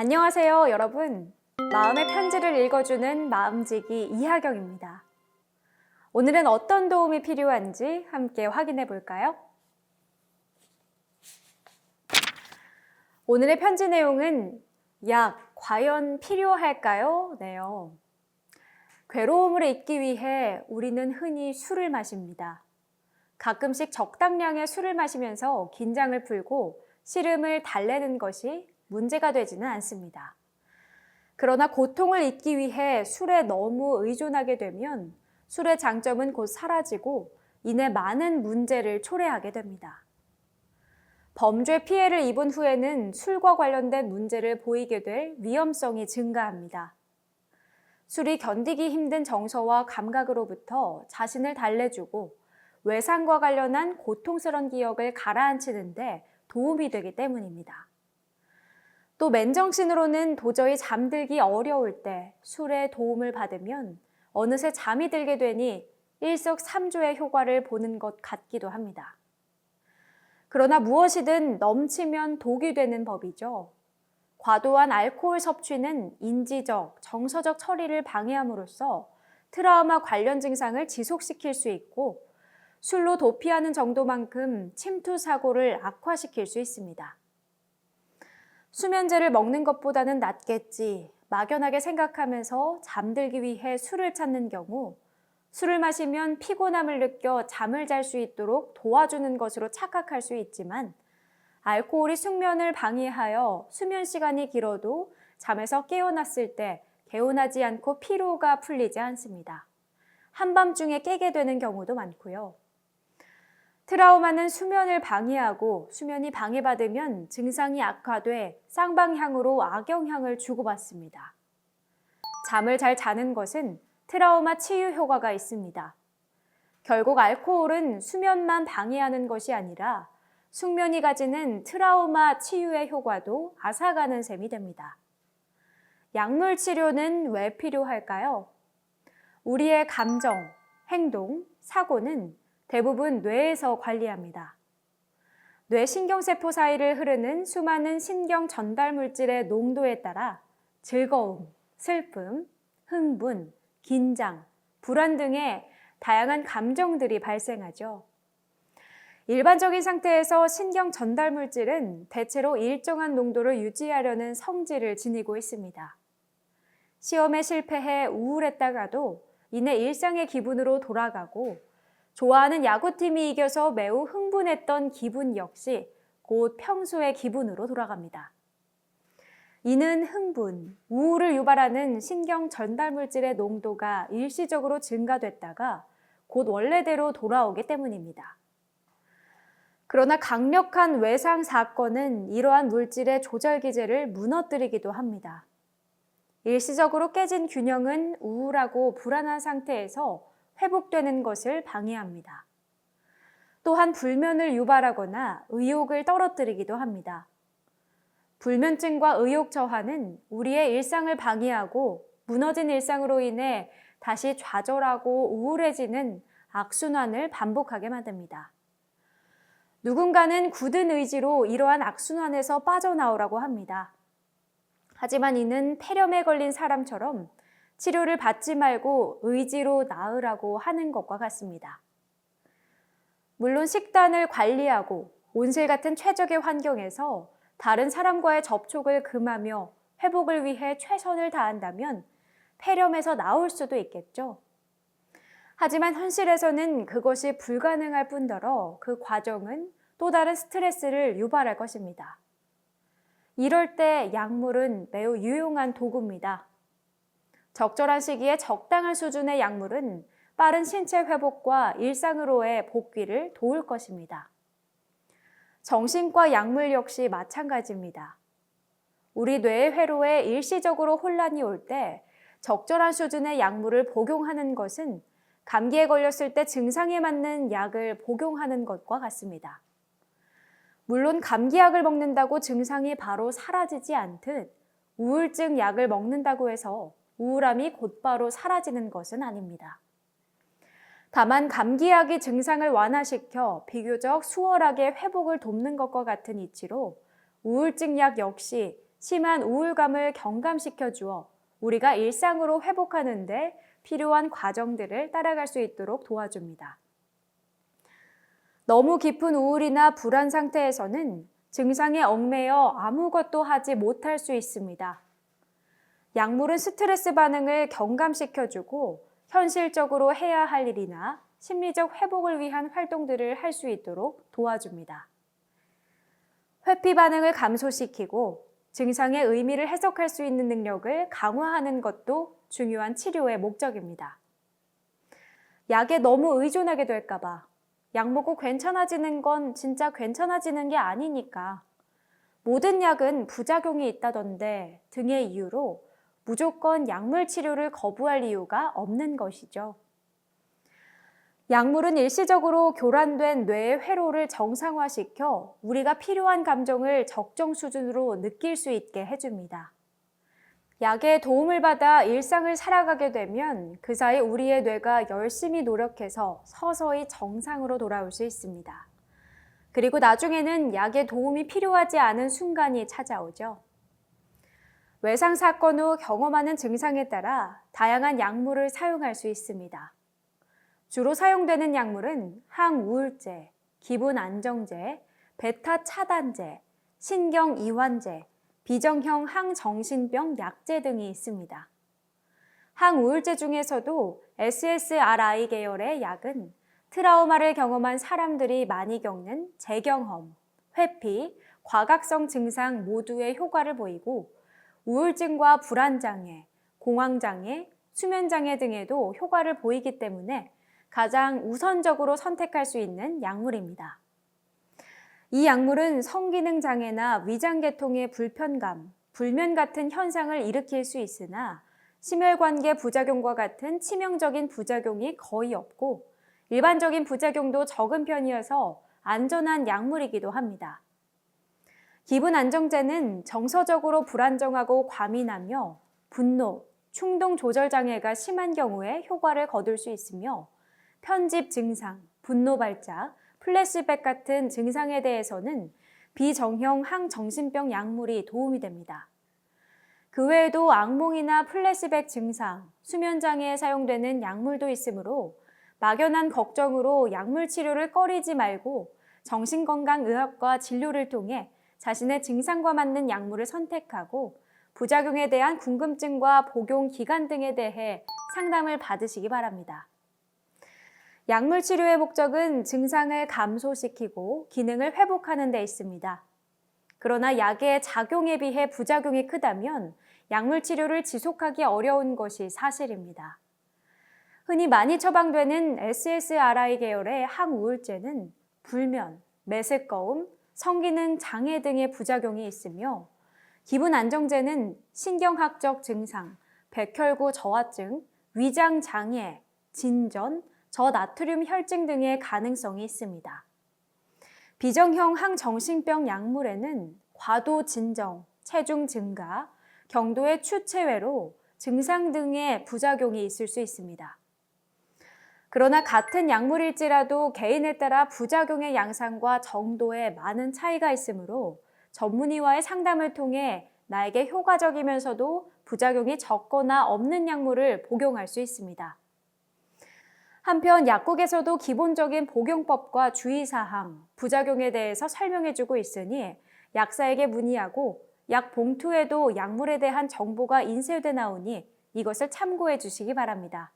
안녕하세요, 여러분. 마음의 편지를 읽어주는 마음지기 이하경입니다. 오늘은 어떤 도움이 필요한지 함께 확인해 볼까요? 오늘의 편지 내용은 약, 과연 필요할까요? 네요. 괴로움을 잊기 위해 우리는 흔히 술을 마십니다. 가끔씩 적당량의 술을 마시면서 긴장을 풀고 시름을 달래는 것이 문제가 되지는 않습니다. 그러나 고통을 잊기 위해 술에 너무 의존하게 되면 술의 장점은 곧 사라지고 이내 많은 문제를 초래하게 됩니다. 범죄 피해를 입은 후에는 술과 관련된 문제를 보이게 될 위험성이 증가합니다. 술이 견디기 힘든 정서와 감각으로부터 자신을 달래주고 외상과 관련한 고통스러운 기억을 가라앉히는데 도움이 되기 때문입니다. 또 맨정신으로는 도저히 잠들기 어려울 때 술의 도움을 받으면 어느새 잠이 들게 되니 일석삼조의 효과를 보는 것 같기도 합니다. 그러나 무엇이든 넘치면 독이 되는 법이죠. 과도한 알코올 섭취는 인지적, 정서적 처리를 방해함으로써 트라우마 관련 증상을 지속시킬 수 있고 술로 도피하는 정도만큼 침투 사고를 악화시킬 수 있습니다. 수면제를 먹는 것보다는 낫겠지 막연하게 생각하면서 잠들기 위해 술을 찾는 경우 술을 마시면 피곤함을 느껴 잠을 잘 수 있도록 도와주는 것으로 착각할 수 있지만 알코올이 숙면을 방해하여 수면 시간이 길어도 잠에서 깨어났을 때 개운하지 않고 피로가 풀리지 않습니다. 한밤중에 깨게 되는 경우도 많고요. 트라우마는 수면을 방해하고 수면이 방해받으면 증상이 악화돼 쌍방향으로 악영향을 주고받습니다. 잠을 잘 자는 것은 트라우마 치유 효과가 있습니다. 결국 알코올은 수면만 방해하는 것이 아니라 숙면이 가지는 트라우마 치유의 효과도 앗아가는 셈이 됩니다. 약물 치료는 왜 필요할까요? 우리의 감정, 행동, 사고는 대부분 뇌에서 관리합니다. 뇌 신경세포 사이를 흐르는 수많은 신경 전달 물질의 농도에 따라 즐거움, 슬픔, 흥분, 긴장, 불안 등의 다양한 감정들이 발생하죠. 일반적인 상태에서 신경 전달 물질은 대체로 일정한 농도를 유지하려는 성질을 지니고 있습니다. 시험에 실패해 우울했다가도 이내 일상의 기분으로 돌아가고 좋아하는 야구팀이 이겨서 매우 흥분했던 기분 역시 곧 평소의 기분으로 돌아갑니다. 이는 흥분, 우울을 유발하는 신경 전달 물질의 농도가 일시적으로 증가됐다가 곧 원래대로 돌아오기 때문입니다. 그러나 강력한 외상 사건은 이러한 물질의 조절 기제를 무너뜨리기도 합니다. 일시적으로 깨진 균형은 우울하고 불안한 상태에서 회복되는 것을 방해합니다. 또한 불면을 유발하거나 의욕을 떨어뜨리기도 합니다. 불면증과 의욕 저하는 우리의 일상을 방해하고 무너진 일상으로 인해 다시 좌절하고 우울해지는 악순환을 반복하게 만듭니다. 누군가는 굳은 의지로 이러한 악순환에서 빠져나오라고 합니다. 하지만 이는 폐렴에 걸린 사람처럼 치료를 받지 말고 의지로 나으라고 하는 것과 같습니다. 물론 식단을 관리하고 온실 같은 최적의 환경에서 다른 사람과의 접촉을 금하며 회복을 위해 최선을 다한다면 폐렴에서 나올 수도 있겠죠. 하지만 현실에서는 그것이 불가능할 뿐더러 그 과정은 또 다른 스트레스를 유발할 것입니다. 이럴 때 약물은 매우 유용한 도구입니다. 적절한 시기에 적당한 수준의 약물은 빠른 신체 회복과 일상으로의 복귀를 도울 것입니다. 정신과 약물 역시 마찬가지입니다. 우리 뇌의 회로에 일시적으로 혼란이 올 때 적절한 수준의 약물을 복용하는 것은 감기에 걸렸을 때 증상에 맞는 약을 복용하는 것과 같습니다. 물론 감기약을 먹는다고 증상이 바로 사라지지 않듯 우울증 약을 먹는다고 해서 우울함이 곧바로 사라지는 것은 아닙니다. 다만 감기약이 증상을 완화시켜 비교적 수월하게 회복을 돕는 것과 같은 이치로 우울증 약 역시 심한 우울감을 경감시켜 주어 우리가 일상으로 회복하는데 필요한 과정들을 따라갈 수 있도록 도와줍니다. 너무 깊은 우울이나 불안 상태에서는 증상에 얽매여 아무것도 하지 못할 수 있습니다. 약물은 스트레스 반응을 경감시켜주고 현실적으로 해야 할 일이나 심리적 회복을 위한 활동들을 할 수 있도록 도와줍니다. 회피 반응을 감소시키고 증상의 의미를 해석할 수 있는 능력을 강화하는 것도 중요한 치료의 목적입니다. 약에 너무 의존하게 될까봐 약 먹고 괜찮아지는 건 진짜 괜찮아지는 게 아니니까 모든 약은 부작용이 있다던데 등의 이유로 무조건 약물 치료를 거부할 이유가 없는 것이죠. 약물은 일시적으로 교란된 뇌의 회로를 정상화시켜 우리가 필요한 감정을 적정 수준으로 느낄 수 있게 해줍니다. 약의 도움을 받아 일상을 살아가게 되면 그 사이 우리의 뇌가 열심히 노력해서 서서히 정상으로 돌아올 수 있습니다. 그리고 나중에는 약의 도움이 필요하지 않은 순간이 찾아오죠. 외상 사건 후 경험하는 증상에 따라 다양한 약물을 사용할 수 있습니다. 주로 사용되는 약물은 항우울제, 기분 안정제, 베타 차단제, 신경 이완제, 비정형 항정신병 약제 등이 있습니다. 항우울제 중에서도 SSRI 계열의 약은 트라우마를 경험한 사람들이 많이 겪는 재경험, 회피, 과각성 증상 모두의 효과를 보이고 우울증과 불안장애, 공황장애, 수면장애 등에도 효과를 보이기 때문에 가장 우선적으로 선택할 수 있는 약물입니다. 이 약물은 성기능 장애나 위장계통의 불편감, 불면 같은 현상을 일으킬 수 있으나 심혈관계 부작용과 같은 치명적인 부작용이 거의 없고 일반적인 부작용도 적은 편이어서 안전한 약물이기도 합니다. 기분 안정제는 정서적으로 불안정하고 과민하며 분노, 충동 조절 장애가 심한 경우에 효과를 거둘 수 있으며 편집 증상, 분노 발작, 플래시백 같은 증상에 대해서는 비정형 항정신병 약물이 도움이 됩니다. 그 외에도 악몽이나 플래시백 증상, 수면장애에 사용되는 약물도 있으므로 막연한 걱정으로 약물 치료를 꺼리지 말고 정신건강의학과 진료를 통해 자신의 증상과 맞는 약물을 선택하고 부작용에 대한 궁금증과 복용 기간 등에 대해 상담을 받으시기 바랍니다. 약물 치료의 목적은 증상을 감소시키고 기능을 회복하는 데 있습니다. 그러나 약의 작용에 비해 부작용이 크다면 약물 치료를 지속하기 어려운 것이 사실입니다. 흔히 많이 처방되는 SSRI 계열의 항우울제는 불면, 메스꺼움, 성기능 장애 등의 부작용이 있으며 기분 안정제는 신경학적 증상, 백혈구 저하증, 위장 장애, 진전, 저나트륨 혈증 등의 가능성이 있습니다. 비정형 항정신병 약물에는 과도 진정, 체중 증가, 경도의 추체외로 증상 등의 부작용이 있을 수 있습니다. 그러나 같은 약물일지라도 개인에 따라 부작용의 양상과 정도에 많은 차이가 있으므로 전문의와의 상담을 통해 나에게 효과적이면서도 부작용이 적거나 없는 약물을 복용할 수 있습니다. 한편 약국에서도 기본적인 복용법과 주의사항, 부작용에 대해서 설명해주고 있으니 약사에게 문의하고 약 봉투에도 약물에 대한 정보가 인쇄돼 나오니 이것을 참고해 주시기 바랍니다.